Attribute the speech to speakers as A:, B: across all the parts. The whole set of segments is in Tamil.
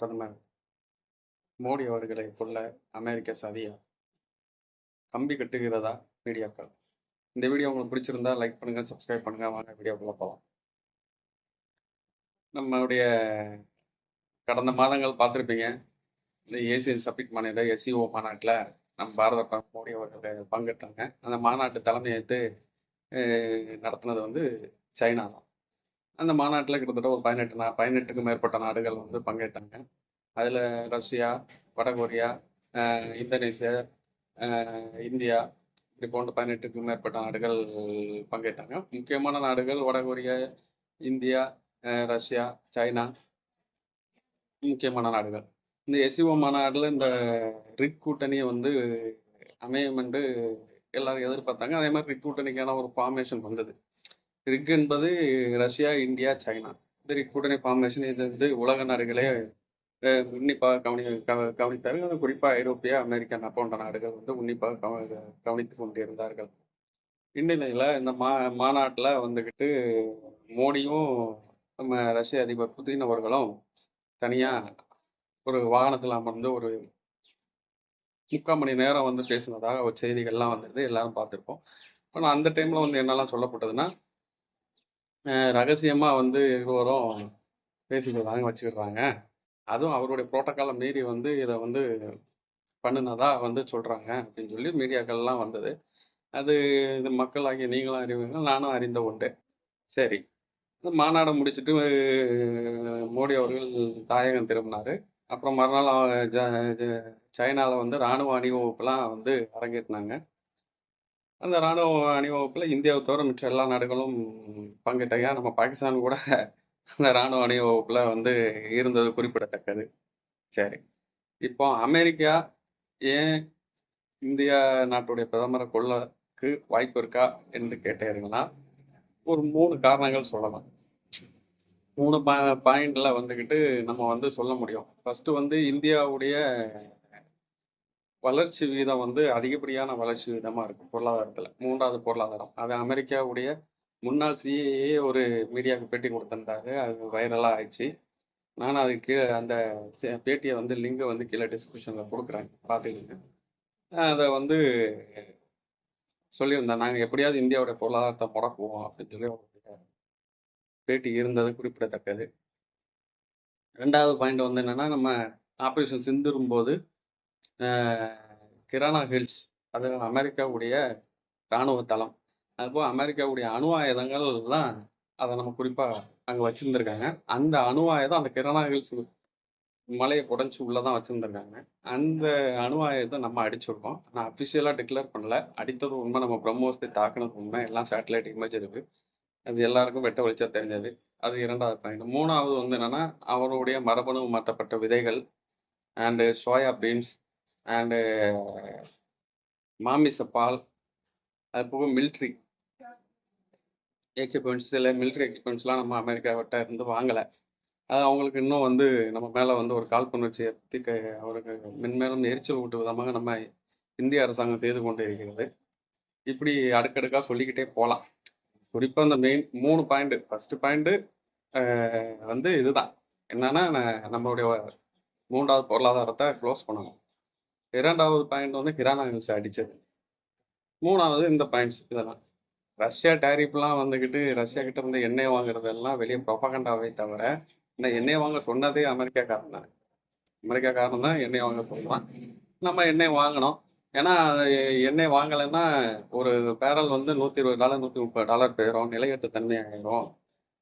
A: பிரதமர் மோடி அவர்களை கொல்ல அமெரிக்க சதியா கம்பி கட்டுகிறதா மீடியாக்கள் இந்த வீடியோ உங்களுக்கு பிடிச்சிருந்தா லைக் பண்ணுங்க சப்ஸ்கிரைப் பண்ணுங்க. வாங்க வீடியோக்குள்ள போகலாம் நம்மளுடைய கடந்த மாதங்கள் பார்த்துருப்பீங்க. இந்த ஏசியன் சபிட் மாநில எஸ்சிஓ மாநாட்டில் நம்ம பாரத மோடி அவர்கள் பங்கேற்றாங்க அந்த மாநாட்டு தலைமையேற்று நடத்தினது நடத்துனது வந்து சைனா தான் அந்த மாநாட்டில் கிட்டத்தட்ட ஒரு பதினெட்டு நா பதினெட்டுக்கும் மேற்பட்ட நாடுகள் வந்து பங்கேற்றாங்க. அதில் ரஷ்யா வடகொரியா அஹ், இந்தோனேசியா இந்தியா இப்படி போன்ற பதினெட்டுக்கும் மேற்பட்ட நாடுகள் பங்கேற்றாங்க. முக்கியமான நாடுகள் வடகொரியா இந்தியா ரஷ்யா சைனா முக்கியமான நாடுகள். இந்த எசிஓ மாநாட்டில் இந்த ரிக் கூட்டணியை வந்து அமையும் என்று எல்லாரும் எதிர்பார்த்தாங்க. அதே மாதிரி ரிக் கூட்டணிக்கான ஒரு ஃபார்மேஷன் வந்தது. ரிக் என்பது ரஷ்யா இந்தியா சைனா. இந்த ரிக் கூட்டணி ஃபார்மேஷன் இது வந்து உலக நாடுகளே உன்னிப்பாக கவனி கவ- குறிப்பாக குறிப்பாக ஐரோப்பிய அமெரிக்கா போன்ற நாடுகள் வந்து உன்னிப்பாக கவ கவனித்து கொண்டிருந்தார்கள் இந்நிலையில் இந்த மா மாநாட்டில் வந்துக்கிட்டு மோடியும் நம்ம ரஷ்ய அதிபர் புதின் அவர்களும் தனியாக ஒரு வாகனத்தில் அமர்ந்து ஒரு முக்கால் மணி நேரம் வந்து பேசினதாக ஒரு செய்திகள்லாம் வந்தது எல்லாரும் பார்த்துருப்போம். ஆனால் அந்த டைமில் வந்து என்னெல்லாம் சொல்லப்பட்டதுன்னா ரகசியமாக வந்து இருவரும் பேசிக்கிறதாங்க வச்சுக்கிறாங்க. அதுவும் அவருடைய புரோட்டோக்காலை மீறி வந்து இதை வந்து பண்ணினதா வந்து சொல்கிறாங்க அப்படின்னு சொல்லி மீடியாக்கள்லாம் வந்தது. அது இது மக்களாகிய நீங்களும் அறிவீங்க நானும் அறிந்த உண்டு சரி. இந்த மாநாடை முடிச்சுட்டு மோடி அவர்கள் தாயகம் திரும்பினார். அப்புறம் மறுநாள் சைனாவில் ஜ- வந்து ராணுவ அணிவகுப்புலாம் வந்து அரங்கேற்றினாங்க. அந்த ராணுவ அணிவகுப்பில் இந்தியாவை தவிர மற்ற எல்லா நாடுகளும் பங்கேற்றாங்க. நம்ம பாகிஸ்தான் கூட அந்த ராணுவ அணிவகுப்பில் வந்து இருந்தது குறிப்பிடத்தக்கது. சரி. இப்போ அமெரிக்கா ஏன் இந்தியா நாட்டுடைய பிரதமரை கொள்ளக்கு வாய்ப்பு இருக்கா என்று கேட்டீங்கன்னா ஒரு மூணு காரணங்கள் சொல்லலாம். மூணு பா பாயிண்ட்ல வந்துக்கிட்டு நம்ம வந்து சொல்ல முடியும். ஃபர்ஸ்ட் வந்து இந்தியாவுடைய வளர்ச்சி வீதம் வந்து அதிகப்படியான வளர்ச்சி வீதமாக இருக்கும் பொருளாதாரத்தில். மூன்றாவது பொருளாதாரம். அது அமெரிக்காவுடைய முன்னாள் சிஏஏ ஒரு மீடியாவுக்கு பேட்டி கொடுத்துருந்தாரு. அது வைரலாக ஆயிடுச்சு. நானும் அது கீழே அந்த சே- பேட்டியை வந்து லிங்கை வந்து கீழே டிஸ்கிரிப்ஷனில் கொடுக்குறேன். பார்த்துக்கிங்க. அதை வந்து சொல்லியிருந்தேன். நாங்கள் எப்படியாவது இந்தியாவுடைய பொருளாதாரத்தை முடக்குவோம் அப்படின்னு சொல்லி பேட்டி இருந்தது குறிப்பிடத்தக்கது. ரெண்டாவது பாயிண்ட் வந்து என்னென்னா நம்ம ஆப்ரேஷன் சிந்துரும் போது கிரானா ஹில்ஸ். அது அமெரிக்காவுடைய இராணுவ தளம். அதுபோல் அமெரிக்காவுடைய அணு ஆயுதங்கள்லாம் அதை நம்ம குறிப்பாக அங்கே வச்சுருந்துருக்காங்க. அந்த அணு ஆயுதம் அந்த கிரானா ஹில்ஸ் மலையை குடைஞ்சி உள்ளே தான் வச்சுருந்துருக்காங்க. அந்த அணு ஆயுதத்தை நம்ம அடிச்சிருக்கோம். ஆனால் அஃபிஷியலாக டிக்ளேர் பண்ணல. அடித்தது உண்மை. நம்ம பிரம்மோஸை தாக்கினது உண்மை. எல்லாம் சேட்டலைட் இமேஜ் இருக்குது அது எல்லாருக்கும் வெட்ட வெளிச்சா தெரிஞ்சது. அது இரண்டாவது பாயிண்ட் மூணாவது வந்து என்னென்னா அவருடைய மரபணு மாற்றப்பட்ட விதைகள் அண்டு சோயா பீன்ஸ் அண்டு மாமிச பால் அது போக மில்ட்ரி எக்யூப்மெண்ட்ஸ் இல்லை மில்ட்ரி எக்யூப்மெண்ட்ஸ்லாம் நம்ம அமெரிக்காவிட்ட இருந்து வாங்கலை. அது அவங்களுக்கு இன்னும் வந்து நம்ம மேலே வந்து ஒரு காழ்ப்புணர்ச்சியை ஏற்றி அவருக்கு மென்மேலும் எரிச்சல் ஊட்டு விதமாக நம்ம இந்திய அரசாங்கம் செய்து கொண்டு இருக்கிறது. இப்படி அடுக்கடுக்காக சொல்லிக்கிட்டே போகலாம் குறிப்பாக இந்த மெயின் மூணு பாயிண்ட்டு ஃபஸ்ட்டு பாயிண்ட்டு வந்து இதுதான். என்னன்னா நம்மளுடைய மூன்றாவது பொருளாதாரத்தை க்ளோஸ் பண்ணணும். இரண்டாவது பாயிண்ட் வந்து கிரானா நியூஸ் அடிச்சது. மூணாவது இந்த பாயிண்ட்ஸ் இதெல்லாம். ரஷ்யா டேரிஃப்லாம் வந்துக்கிட்டு ரஷ்யா கிட்ட இருந்து எண்ணெய் வாங்குறதெல்லாம் வெளியே ப்ரொபகண்டாவே தவிர இந்த எண்ணெய் வாங்க சொன்னதே அமெரிக்காக்காரன் தான். அமெரிக்காக்காரன் தான் எண்ணெய் வாங்க சொல்லுவான். நம்ம எண்ணெய் வாங்கினோம் ஏன்னா எண்ணெய் வாங்கலைன்னா ஒரு பேரல் வந்து நூற்றி இருபது டாலர் நூற்றி முப்பது டாலர் போயிடும் நிலையற்ற தன்மை ஆயிரும்.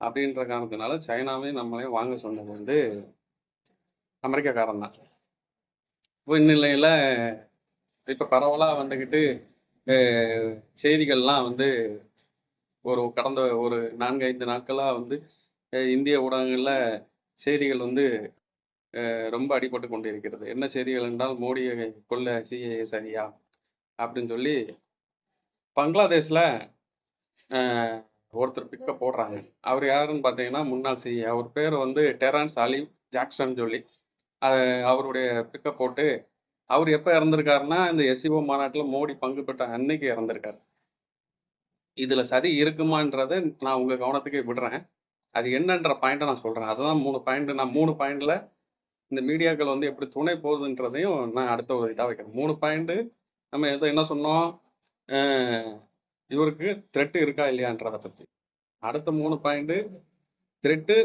A: அப்படின்ற காரணத்தினால சைனாவே நம்மளே வாங்க சொன்னது வந்து அமெரிக்காக்காரன் தான். இப்போ இந்நிலையில் இப்போ பரவலாக வந்துக்கிட்டு செய்திகள்லாம் வந்து ஒரு கடந்த ஒரு நான்கு ஐந்து நாட்களாக வந்து இந்திய ஊடகங்களில் செய்திகள் வந்து ரொம்ப அடிபட்டு கொண்டிருக்கிறது. என்ன செய்திகள் என்றால் மோடியை கொள்ள சிஏஏ சரியா அப்படின்னு சொல்லி பங்களாதேஷில் ஒருத்தர் பிக்க போடுறாங்க. அவர் யாருன்னு பார்த்தீங்கன்னா முன்னாள் சிஏ அவர் பேர் வந்து டெரான்ஸ் அலிவ் ஜாக்சன் சொல்லி. அவருடைய பிக்கப் போட்டு அவர் எப்போ இறந்திருக்காருன்னா இந்த எஸ்சிஓ மாநாட்டில் மோடி பங்கு பெற்ற அன்னைக்கு இறந்துருக்காரு. இதில் சதி இருக்குமான்றதை நான் உங்கள் கவனத்துக்கு விடுறேன். அது என்னன்ற பாயிண்ட்டை நான் சொல்கிறேன் அதுதான் மூணு பாயிண்ட் நான் மூணு பாயிண்டில் இந்த மீடியாக்கள் வந்து எப்படி துணை போகுதுன்றதையும் நான் அடுத்த ஒரு இதாக வைக்கிறேன். மூணு பாயிண்ட்டு நம்ம எதை என்ன சொன்னோம்? இவருக்கு த்ரெட்டு இருக்கா இல்லையான்றதை பற்றி அடுத்த மூணு பாயிண்ட்டு த்ரெட்டு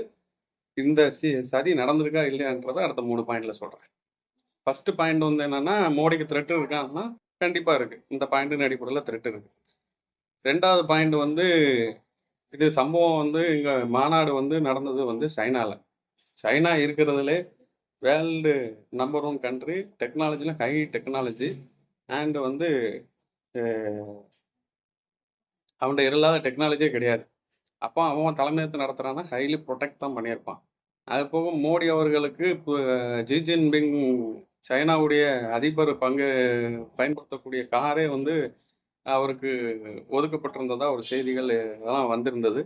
A: இந்த சி சதி நடந்திருக்கா இல்லையான்றதை அடுத்த மூணு பாயிண்ட்ல சொல்றேன். ஃபர்ஸ்ட் பாயிண்ட் வந்து என்னன்னா மோடிக்கு த்ரெட்டு இருக்கான்னா கண்டிப்பா இருக்கு. இந்த பாயிண்ட்டின் அடிப்படையில் த்ரெட் இருக்கு. ரெண்டாவது பாயிண்ட் வந்து இது சம்பவம் வந்து இங்க மாநாடு வந்து நடந்தது வந்து சைனால. சைனா இருக்கிறதுலே வேர்ல்டு நம்பர் ஒன் கண்ட்ரி டெக்னாலஜியில் ஹை டெக்னாலஜி அண்ட் வந்து அவன்கிட்ட இல்லாத டெக்னாலஜியே கிடையாது. அப்போ அவன் தலைமையேற்று நடத்துகிறான்னா ஹைலி ப்ரொடெக்ட் தான் பண்ணியிருப்பான். அது போக மோடி அவர்களுக்கு இப்போ ஜி ஜின்பிங் சைனாவுடைய அதிபர் பங்கு பயன்படுத்தக்கூடிய காரே வந்து அவருக்கு ஒதுக்கப்பட்டிருந்ததா ஒரு செய்திகள் இதெல்லாம் வந்திருந்தது.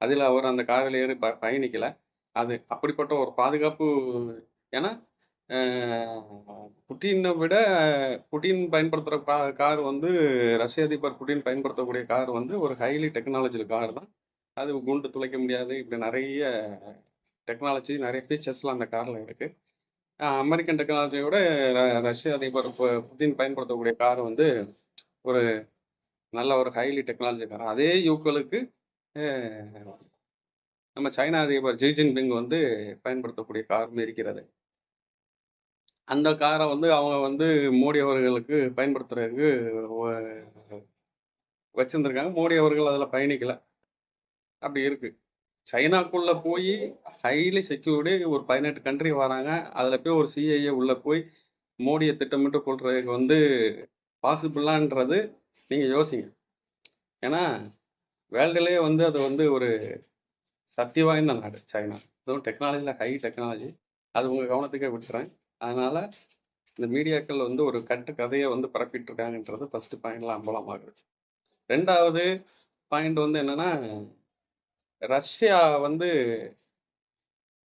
A: அதில் அவர் அந்த காரில் ஏறி ப பயணிக்கலை. அது அப்படிப்பட்ட ஒரு பாதுகாப்பு ஏன்னா புட்டினை விட புட்டின் பயன்படுத்துகிற கா கார் வந்து ரஷ்ய அதிபர் புட்டின் பயன்படுத்தக்கூடிய கார் வந்து ஒரு ஹைலி டெக்னாலஜியில் கார் தான். அது குண்டு துளைக்க முடியாது. இப்படி நிறைய டெக்னாலஜி நிறைய ஃபீச்சர்ஸ்லாம் அந்த காரில் இருக்கு. அமெரிக்கன் டெக்னாலஜியோட ர- ரஷ்ய அதிபர் பு- புட்டின் பயன்படுத்தக்கூடிய கார் வந்து ஒரு நல்ல ஒரு ஹைலி டெக்னாலஜி கார் அதே யூக்களுக்கு நம்ம சைனா அதிபர் ஜி ஜின்பிங் வந்து பயன்படுத்தக்கூடிய காரும் இருக்கிறது. அந்த காரை வந்து அவங்க வந்து மோடி அவர்களுக்கு பயன்படுத்துறதுக்கு வ- மோடி அவர்கள் அதில் பயணிக்கலை. அப்படி இருக்கு. சைனாக்குள்ள போய் ஹைலி செக்யூர்டு ஒரு பதினெட்டு கண்ட்ரி வராங்க. அதில் போய் ஒரு சிஐஏ உள்ள போய் மோடியை திட்டமிட்டு கொள்றதுக்கு வந்து பாசிபிளான்றது நீங்கள் யோசிங்க. ஏன்னா வேர்ல்டுலேயே வந்து அது வந்து ஒரு சக்தி வாய்ந்த நாடு சைனா. அதுவும் டெக்னாலஜியில் ஹை டெக்னாலஜி அது உங்கள் கவனத்துக்கே விட்டுறேன். அதனால இந்த மீடியாக்கள் வந்து ஒரு கட்டு கதையை வந்து பரப்பிட்டு இருக்காங்கன்றது ஃபர்ஸ்ட் பாயிண்ட்ல அம்பலமாகுது. ரெண்டாவது பாயிண்ட் வந்து என்னன்னா ரஷ்யா வந்து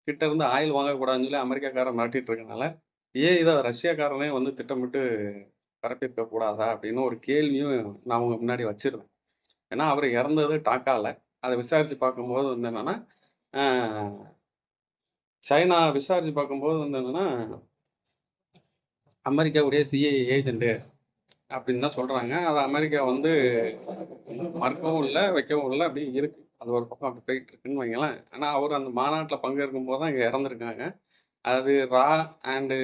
A: கிட்ட இருந்து ஆயில் வாங்கக்கூடாதுன்னு சொல்லி அமெரிக்காக்காரன் மிரட்டிட்டு இருக்கனால ஏன் இதை ரஷ்யாக்காரனே வந்து திட்டமிட்டு பரப்பியிருக்க கூடாதா அப்படின்னு ஒரு கேள்வியும் நான் உங்க முன்னாடி வச்சிருந்தேன். ஏன்னா அவர் இறந்தது டாக்கால. அதை விசாரிச்சு பார்க்கும்போது வந்து என்னன்னா சைனா விசாரிச்சு பார்க்கும்போது வந்து என்னன்னா அமெரிக்காவுடைய சிஐ ஏஜென்ட் அப்படின்னு தான் சொல்றாங்க. அது அமெரிக்கா வந்து மறுக்கவும் இல்லை வைக்கவும் இல்லை அப்படி இருக்கு. அது ஒரு பக்கம் அப்படி போயிட்டு இருக்குன்னு வைங்களேன். ஆனால் அவர் அந்த மாநாட்டில் பங்கேற்கும் போது தான் இங்கே இறந்துருக்காங்க. அது ரா அண்டு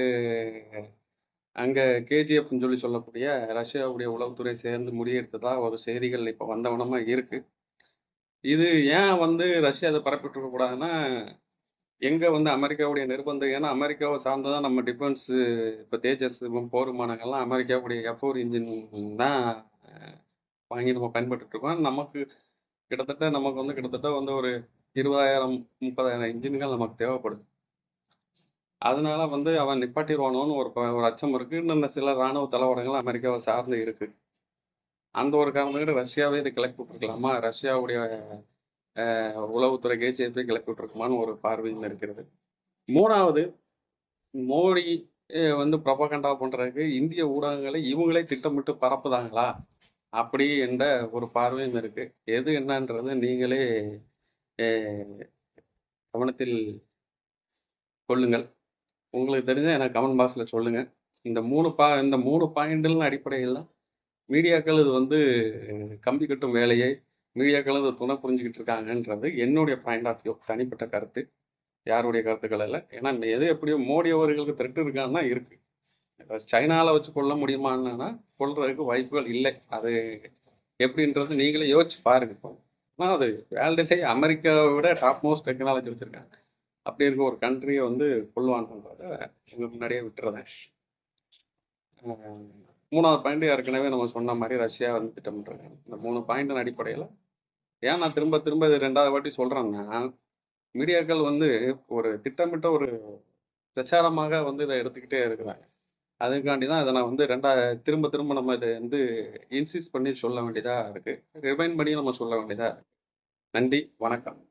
A: அங்கே கேஜிஎஃப்னு சொல்லி சொல்லக்கூடிய ரஷ்யாவுடைய உளவுத்துறை சேர்ந்து முடிவெடுத்ததா ஒரு செய்திகள் இப்போ வந்தவனமாக இருக்கு. இது ஏன் வந்து ரஷ்யா அதை பரப்பிட்டு இருக்கக்கூடாதுன்னா எங்கே வந்து அமெரிக்காவுடைய நிர்பந்தம்? ஏன்னா அமெரிக்காவை சார்ந்துதான் நம்ம டிஃபென்ஸ் இப்போ தேஜஸ் போர் விமானங்கள்லாம் அமெரிக்காவுடைய எஃபோர் இன்ஜின் தான் வாங்கி நம்ம பயன்பட்டு இருக்கோம். நமக்கு கிட்டத்தட்ட நமக்கு வந்து கிட்டத்தட்ட வந்து ஒரு இருபதாயிரம் முப்பதாயிரம் இன்ஜின்கள் நமக்கு தேவைப்படுது. அதனால வந்து அவன் நிப்பாட்டிடுவானோன்னு ஒரு ஒரு அச்சம் இருக்கு. இன்னும் சில ராணுவ தளவாடங்கள் அமெரிக்காவை சார்ந்து இருக்கு. அந்த ஒரு காரணத்துக்கு ரஷ்யாவே இதை கிளப்பி விட்டுருக்கலாமா? ரஷ்யாவுடைய உளவுத்துறை கேஜிஎஃப்பை கிளப்பி விட்டுருக்குமான்னு ஒரு பார்வையும் இருக்கிறது. மூணாவது மோடி வந்து ப்ரொபகண்டா பண்றதுக்கு இந்திய ஊடகங்களை இவங்களே திட்டமிட்டு பரப்புதாங்களா? அப்படி என்ற ஒரு பார்வையும் இருக்கு. எது என்னன்றது நீங்களே கவனத்தில் கொள்ளுங்கள். உங்களுக்கு தெரிஞ்ச எனக்கு கமெண்ட் பாக்ஸில் சொல்லுங்கள் இந்த மூணு பா இந்த மூணு பாயிண்டின் அடிப்படையில் தான் மீடியாக்கள் இது வந்து கம்பி கட்டும் வேலையை மீடியாக்கள் இது துணை புரிஞ்சுக்கிட்டு இருக்காங்கன்றது என்னுடைய பாயிண்ட் ஆஃப் வியூ தனிப்பட்ட கருத்து. யாருடைய கருத்துக்கள் இல்லை ஏன்னா இந்த எது எப்படியோ மோடி அவர்களுக்கு த்ரெட் இருக்காங்கன்னா இருக்குது சைனாவில் வச்சு கொள்ள முடியுமான்னா கொள்றதுக்கு வாய்ப்புகள் இல்லை. அது எப்படின்றது நீங்களே யோசிச்சு பாருங்க இப்போ. ஆனால் அது வேர்ல்டுலேயே அமெரிக்காவை விட டாப் மோஸ்ட் டெக்னாலஜி வச்சுருக்காங்க. அப்படி இருக்க ஒரு கண்ட்ரியை வந்து கொள்வான்றத எங்களுக்கு முன்னாடியே விட்டுறதேன் மூணாவது பாயிண்ட் ஏற்கனவே நம்ம சொன்ன மாதிரி ரஷ்யா வந்து திட்டமிட்டுறாங்க இந்த மூணு பாயிண்டின் அடிப்படையில் ஏன் நான் திரும்ப திரும்ப இது ரெண்டாவது வாட்டி சொல்கிறேன்னா மீடியாக்கள் வந்து ஒரு திட்டமிட்ட ஒரு பிரச்சாரமாக வந்து இதை எடுத்துக்கிட்டே இருக்கிறாங்க. அதுக்காண்டி தான் இதை நான் வந்து ரெண்டா திரும்ப திரும்ப நம்ம இதை வந்து இன்சிஸ் பண்ணி சொல்ல வேண்டியதாக இருக்குது ரிமைண்ட் பண்ணி நம்ம சொல்ல வேண்டியதாக இருக்குது நன்றி வணக்கம்.